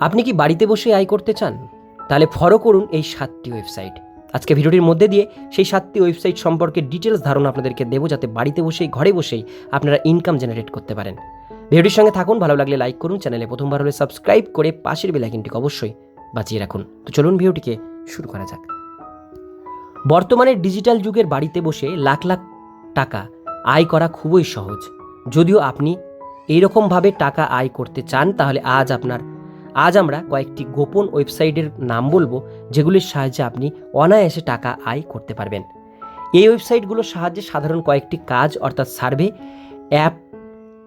আপনি কি বাড়িতে বসে আয় করতে চান? তাহলে ফলো করুন এই সাতটি ওয়েবসাইট। আজকে ভিডিওটির মধ্যে দিয়ে সেই সাতটি ওয়েবসাইট সম্পর্কে ডিটেলস ধারণা আপনাদেরকে দেবো যাতে বাড়িতে বসেই, ঘরে বসেই আপনারা ইনকাম জেনারেট করতে পারেন। ভিডিওটির সঙ্গে থাকুন, ভালো লাগলে লাইক করুন চ্যানেলে প্রথমবার হলে সাবস্ক্রাইব করে পাশের বেলাইকিনটিকে অবশ্যই বাঁচিয়ে রাখুন। তো চলুন ভিডিওটিকে শুরু করা যাক। বর্তমানে ডিজিটাল যুগের বাড়িতে বসে লাখ লাখ টাকা আয় করা খুবই সহজ। যদিও আপনি এইরকমভাবে টাকা আয় করতে চান, তাহলে আজ আপনার আজ আমরা কয়েকটি গোপন ওয়েবসাইটের নাম বলব, যেগুলির সাহায্যে আপনি অনায়াসে টাকা আয় করতে পারবেন। এই ওয়েবসাইটগুলোর সাহায্যে সাধারণ কয়েকটি কাজ, অর্থাৎ সার্ভে, অ্যাপ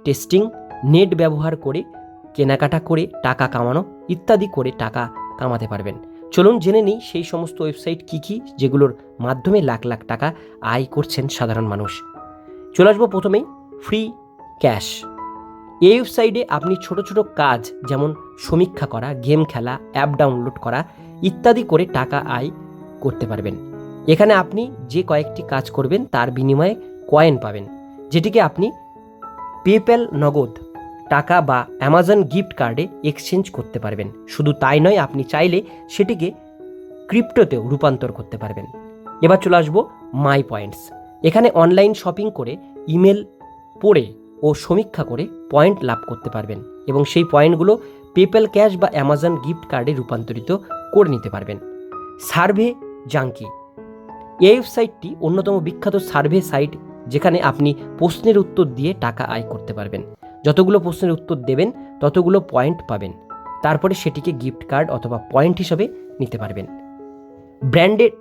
টেস্টিং, নেট ব্যবহার করে, কেনাকাটা করে, টাকা কামানো ইত্যাদি করে টাকা কামাতে পারবেন। চলুন জেনে নিই সেই সমস্ত ওয়েবসাইট কী কী, যেগুলোর মাধ্যমে লাখ লাখ টাকা আয় করছেন সাধারণ মানুষ। চলে আসব প্রথমেই, ফ্রি ক্যাশ। এই ওয়েবসাইটে আপনি ছোট ছোট কাজ যেমন সমীক্ষা করা গেম খেলা অ্যাপ ডাউনলোড করা ইত্যাদি করে টাকা আয় করতে পারবেন। এখানে আপনি যে কয়েকটি কাজ করবেন তার বিনিময়ে কয়েন পাবেন, যেটিকে আপনি পেপ্যাল নগদ টাকা বা অ্যামাজন গিফট কার্ডে এক্সচেঞ্জ করতে পারবেন। শুধু তাই নয়, আপনি চাইলে সেটিকে ক্রিপ্টোতেও রূপান্তর করতে পারবেন। এবার চলে আসব মাই পয়েন্টস এখানে অনলাইন শপিং করে ইমেল পড়ে ও সমীক্ষা করে পয়েন্ট লাভ করতে পারবেন এবং সেই পয়েন্টগুলো পেপ্যাল ক্যাশ বা অ্যামাজন গিফট কার্ডে রূপান্তরিত করে নিতে পারবেন। Survey junkie. এই ওয়েবসাইটটি অন্যতম বিখ্যাত সার্ভে সাইট যেখানে আপনি প্রশ্নের উত্তর দিয়ে টাকা আয় করতে পারবেন। যতগুলো প্রশ্নের উত্তর দেবেন, ততগুলো পয়েন্ট পাবেন। তারপরে সেটিকে গিফট কার্ড অথবা পয়েন্ট হিসাবে নিতে পারবেন। Branded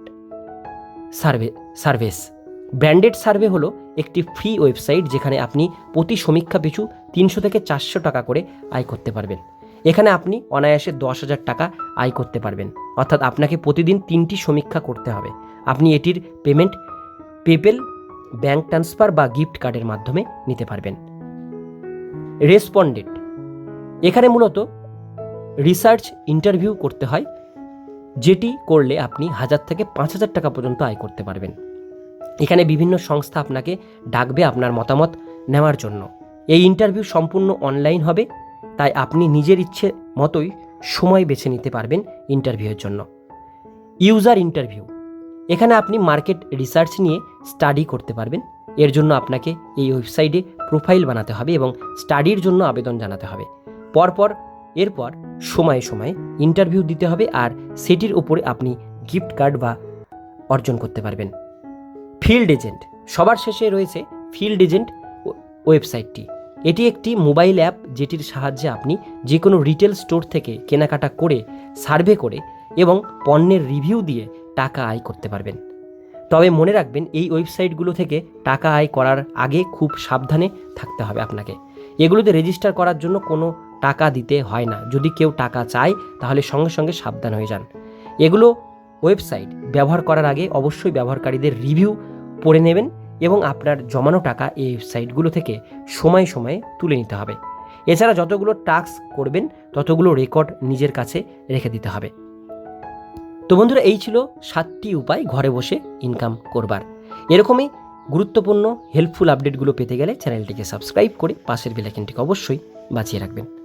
survey, service. Branded survey হলো একটি ফ্রি ওয়েবসাইট যেখানে আপনি প্রতি সমীক্ষা পিছু তিনশো থেকে চারশো টাকা করে আয় করতে পারবেন। এখানে আপনি অনায়াসে দশ হাজার টাকা আয় করতে পারবেন। অর্থাৎ আপনাকে প্রতিদিন তিনটি সমীক্ষা করতে হবে। আপনি এটির পেমেন্ট পেপেল ব্যাঙ্ক ট্রান্সফার বা গিফট কার্ডের মাধ্যমে নিতে পারবেন। রেসপন্ডেন্ট এখানে মূলত রিসার্চ ইন্টারভিউ করতে হয়, যেটি করলে আপনি হাজার থেকে পাঁচ হাজার টাকা পর্যন্ত আয় করতে পারবেন। এখানে বিভিন্ন সংস্থা আপনাকে ডাকবে আপনার মতামত নেওয়ার জন্য। এই ইন্টারভিউ সম্পূর্ণ অনলাইন হবে, তাই আপনি নিজের ইচ্ছে মতোই সময় বেছে নিতে পারবেন ইন্টারভিউয়ের জন্য। ইউজার ইন্টারভিউ, এখানে আপনি মার্কেট রিসার্চ নিয়ে স্টাডি করতে পারবেন। এর জন্য আপনাকে এই ওয়েবসাইটে প্রোফাইল বানাতে হবে এবং স্টাডির জন্য আবেদন জানাতে হবে। পরপর, এরপর সময়ে সময়ে ইন্টারভিউ দিতে হবে আর সেটির উপরে আপনি গিফট কার্ড বা অর্জন করতে পারবেন। Field agent. সবার শেষে রয়েছে ফিল্ড এজেন্ট ওয়েবসাইটটি। এটি একটি মোবাইল অ্যাপ যেটির সাহায্যে আপনি যে কোনো রিটেল স্টোর থেকে কেনাকাটা করে, সার্ভে করে এবং পণ্যের রিভিউ দিয়ে টাকা আয় করতে পারবেন। তবে মনে রাখবেন, এই ওয়েবসাইটগুলো থেকে টাকা আয় করার আগে খুব সাবধানে থাকতে হবে আপনাকে। এগুলোতে রেজিস্টার করার জন্য কোনো টাকা দিতে হয় না। যদি কেউ টাকা চায়, তাহলে সঙ্গে সঙ্গে সাবধান হয়ে যান। এগুলো ওয়েবসাইট ব্যবহার করার আগে অবশ্যই ব্যবহারকারীদের রিভিউ পড়ে নেবেন এবং আপনার জমানো টাকা এই ওয়েবসাইটগুলো থেকে সময় সময়ে তুলে নিতে হবে। এছাড়া যতগুলো টাস্ক করবেন, ততগুলো রেকর্ড নিজের কাছে রেখে দিতে হবে। তো বন্ধুরা, এই ছিল সাতটি উপায় ঘরে বসে ইনকাম করবার। এরকমই গুরুত্বপূর্ণ হেল্পফুল আপডেটগুলো পেতে গেলে চ্যানেলটিকে সাবস্ক্রাইব করে পাশের বেলাইকনটিকে অবশ্যই বাঁচিয়ে রাখবেন।